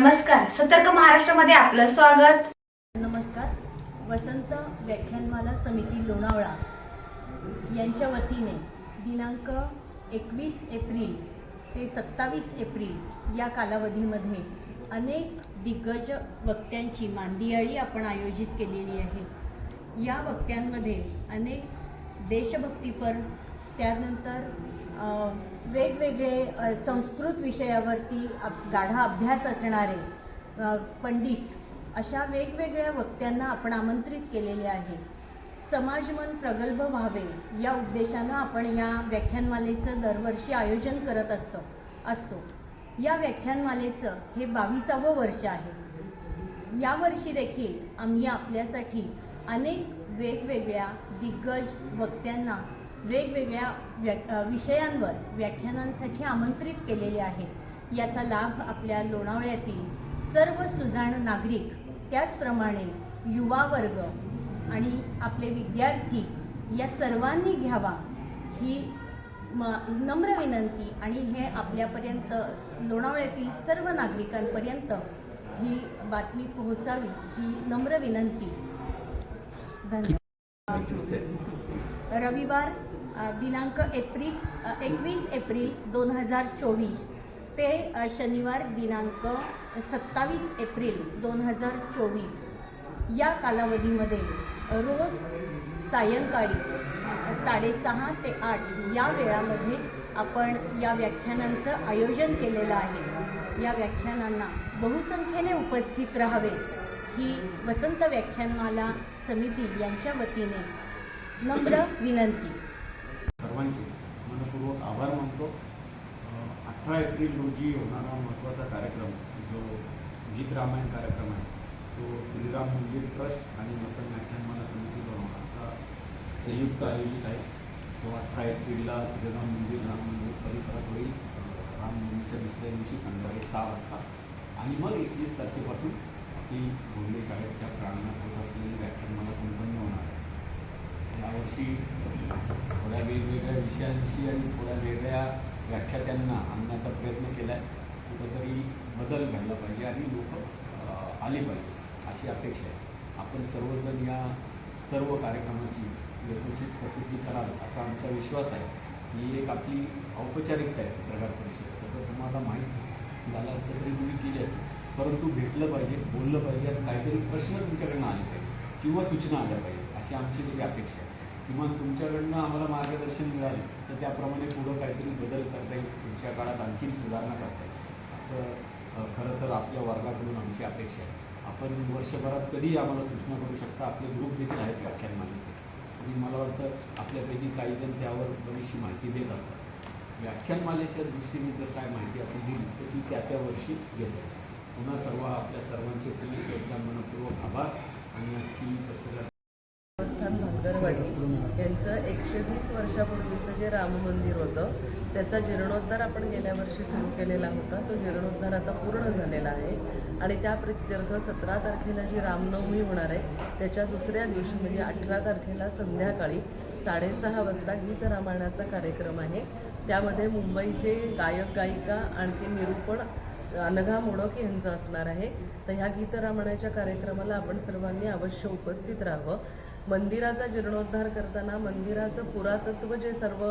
नमस्कार सतर्क महाराष्ट्रामध्ये आपलं स्वागत. नमस्कार. वसंत व्याख्यानमाला समिती लोणावळा यांच्या वतीने दिनांक एकवीस एप्रिल ते सत्तावीस एप्रिल या कालावधीमध्ये अनेक दिग्गज वक्त्यांची मांदियाळी आपण आयोजित केलेली आहे. या वक्त्यांमध्ये अनेक देशभक्तीपर त्यानंतर वेगवेगळे संस्कृत विषयावरती अप- गाढा अभ्यास असणारे पंडित अशा वेगवेगळ्या वक्त्यांना आपण आमंत्रित केलेले आहे. समाजमन प्रगल्भ व्हावे या उद्देशानं आपण या व्याख्यानमालेचं दरवर्षी आयोजन करत असतो असतो. या व्याख्यानमालेचं हे बावीसावं वर्ष आहे. यावर्षी देखील आम्ही आपल्यासाठी अनेक वेगवेगळ्या दिग्गज वक्त्यांना वेगवेगळ्या व्या विषयांवर व्याख्यानांसाठी आमंत्रित केलेले आहे. याचा लाभ आपल्या लोणावळ्यातील सर्व सुजाण नागरिक त्याचप्रमाणे युवा वर्ग आणि आपले विद्यार्थी या सर्वांनी घ्यावा ही म नम्र विनंती आणि हे आपल्यापर्यंत लोणावळ्यातील सर्व नागरिकांपर्यंत ही बातमी पोहोचावी ही नम्र विनंती. धन्यवाद. रविवार दिनांक एप्रिस एकवीस एप्रिल दोन हजार चोवीस ते शनिवार दिनांक सत्तावीस एप्रिल दोन हजार चोवीस. या कालावधीमध्ये रोज सायंकाळी साडेसहा ते आठ या वेळामध्ये आपण या व्याख्यानांचं आयोजन केलेलं आहे. या व्याख्यानांना बहुसंख्येने उपस्थित राहावे ही वसंत व्याख्यानमाला समिती यांच्या वतीने नम्र विनंती. सर्वांचे मनपूर्वक आभार मानतो. अठरा एप्रिल रोजी होणारा महत्त्वाचा कार्यक्रम जो गीत रामायण कार्यक्रम आहे तो श्रीराम मंदिर ट्रस्ट आणि मसल व्याख्यानमाला समिती बनवणार असा संयुक्त आयोजित आहे. तो अठरा एप्रिलला श्रीराम मंदिर राम मंदिर परिसरात होईल. रामनवमीच्या दुसऱ्या दिवशी संध्याकाळी सहा वाजता. आणि मग एकवीस तारखेपासून ती भोगले शाळेच्या प्रांगणात होत असलेली व्याख्यानमाला संपन्न होणार आहे. यावर्षी विषयांशी आणि थोड्या वेगळ्या व्याख्यात्यांना आणण्याचा प्रयत्न केला आहे कुठंतरी बदल घडला पाहिजे आणि लोक आले पाहिजे अशी अपेक्षा आहे. आपण सर्वजण या सर्व कार्यक्रमाची यथोचित प्रसिद्धी कराल असा आमचा विश्वास आहे. ही एक आपली औपचारिकता आहे पत्रकार परिषद. तसं तुम्हाला माहीत झालं असतं तरी तुम्ही केली असते. परंतु भेटलं पाहिजे बोललं पाहिजे आणि काहीतरी प्रश्न तुमच्याकडनं आले पाहिजे किंवा सूचना आल्या पाहिजे अशी आमची तरी अपेक्षा आहे. किमान तुमच्याकडनं आम्हाला मार्गदर्शन मिळालं तर त्याप्रमाणे पुढं काहीतरी बदल करता येईल. पुढच्या काळात आणखीन सुधारणा करता येईल. असं खरं तर आपल्या वर्गाकडून आमची अपेक्षा आहे. आपण वर्षभरात कधीही आम्हाला सूचना करू शकता. आपले ग्रुप देखील आहेत व्याख्यानमालेचे. आणि मला वाटतं आपल्यापैकी काही जण त्यावर बरीचशी माहिती देत असतात. व्याख्यानमालेच्या दृष्टीने जर काय माहिती आपण दिली तर ती त्या त्या वर्षी घेतो पुन्हा सर्व आपल्या सर्वांचे पुलिस एकदा मनपूर्वक आभार. आणि आजची पत्रकार यांचं एकशे वीस वर्षापूर्वीचं जे राम मंदिर होतं त्याचा जीर्णोद्धार आपण गेल्या वर्षी सुरू केलेला होता. तो जीर्णोद्धार आता पूर्ण झालेला आहे. आणि त्या प्रित्यर्थ सतरा तारखेला जी रामनवमी होणार आहे त्याच्या दुसऱ्या दिवशी म्हणजे अठरा तारखेला संध्याकाळी साडेसहा वाजता गीत रामायणाचा कार्यक्रम आहे. त्यामध्ये मुंबईचे गायक गायिका आणखी निरूपण अनघा मोडक यांचं असणार आहे. तर ह्या गीत रामायणाच्या कार्यक्रमाला आपण सर्वांनी अवश्य उपस्थित राहावं. मंदिराचा जीर्णोद्धार करताना मंदिराचं पुरातत्व जे सर्व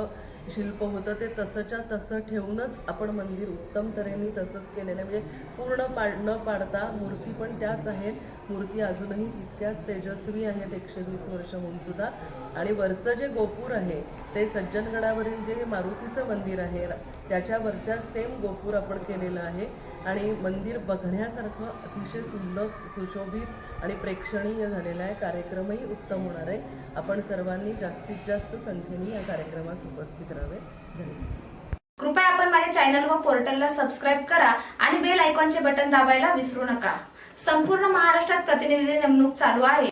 शिल्प होतं ते तसंच्या तसं ठेवूनच आपण मंदिर उत्तम तऱ्हेने तसंच केलेलं आहे. म्हणजे पूर्ण पाड न पाडता मूर्ती पण त्याच आहेत. मूर्ती अजूनही तितक्याच तेजस्वी आहेत एकशे वीस वर्ष होऊन सुद्धा. आणि वरचं जे गोपूर आहे ते सज्जनगडावरील जे मारुतीचं मंदिर आहे त्याच्यावरच्या सेम गोपूर आपण केलेलं आहे. आणि मंदिर बघण्यासारखं अतिशय सुंदर सुशोभित आणि प्रेक्षणीय झालेलं आहे. कार्यक्रमही उत्तम होणार आहे. आपण सर्वांनी जास्तीत जास्त संख्येने या कार्यक्रमास उपस्थित राहावे. धन्यवाद. कृपया आपण माझ्या चॅनल व पोर्टलला सबस्क्राईब करा आणि बेल आयकॉनचे बटन दाबायला विसरू नका. संपूर्ण महाराष्ट्रात प्रतिनिधी नेमणूक चालू आहे.